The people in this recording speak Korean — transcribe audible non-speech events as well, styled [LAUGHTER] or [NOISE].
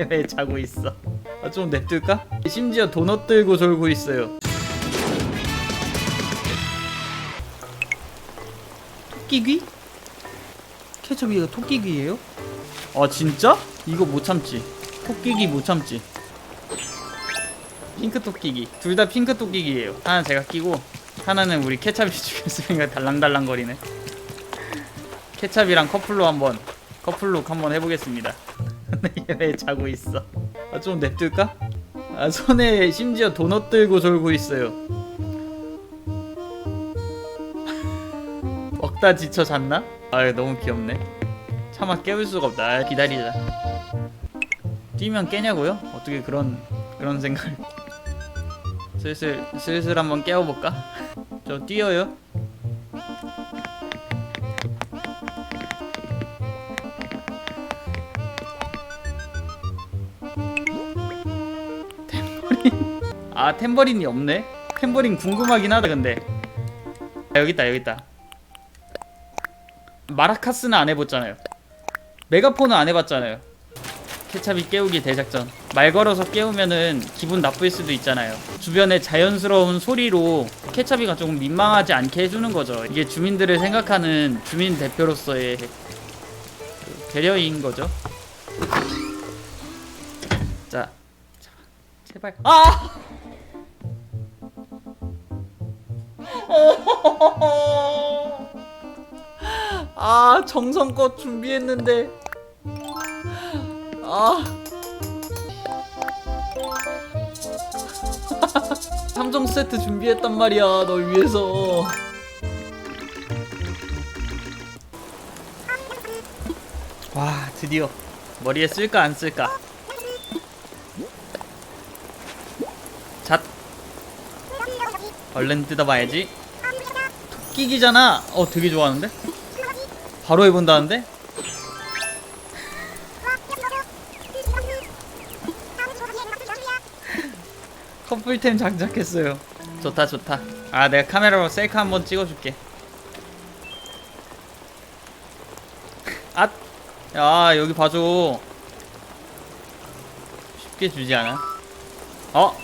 얘 [LAUGHS] 왜 자고 있어? 아, 좀 냅둘까? 심지어 도넛 들고 졸고 있어요. 토끼귀? 케첩이가 토끼귀예요? 아 진짜? 이거 못 참지. 토끼귀 못 참지. 핑크 토끼귀. 둘 다 핑크 토끼귀예요. 하나 제가 끼고 하나는 우리 케찹이 [LAUGHS] 죽였으니까 달랑달랑 거리네. 케찹이랑 커플로 한번 커플룩 한번 해보겠습니다. [LAUGHS] 얘왜 자고 있어? 아, 좀 냅둘까? 아, 손에 심지어 도넛 들고 졸고 있어요. [LAUGHS] 먹다 지쳐 잤나? 아, 너무 귀엽네. 차마 깨울 수가 없다. 아, 기다리자. 뛰면 깨냐고요? 어떻게 그런 그런 생각을? 슬슬 슬슬 한번 깨워볼까? 저 뛰어요. [LAUGHS] 아 템버린이 없네. 템버린 궁금하긴 하다 근데. 아, 여기 있다 여기 있다. 마라카스는 안 해봤잖아요. 메가폰은 안 해봤잖아요. 케찹이 깨우기 대작전. 말 걸어서 깨우면은 기분 나쁠 수도 있잖아요. 주변의 자연스러운 소리로 케찹이가 조금 민망하지 않게 해주는 거죠. 이게 주민들을 생각하는 주민 대표로서의 그 배려인 거죠. 자, 자 제발. 아! 아 정성껏 준비했는데. 아. 3종 세트 준비했단 말이야 널 위해서. 와 드디어. 머리에 쓸까 안 쓸까 잣 얼른 뜯어봐야지 토끼기잖아 어 되게 좋아하는데 바로 해본다는데 [LAUGHS] 커플템 장착했어요. 좋다 좋다. 아 내가 카메라로 셀카 한번 찍어줄게. 아, 야 여기 봐줘. 쉽게 주지 않아? 어,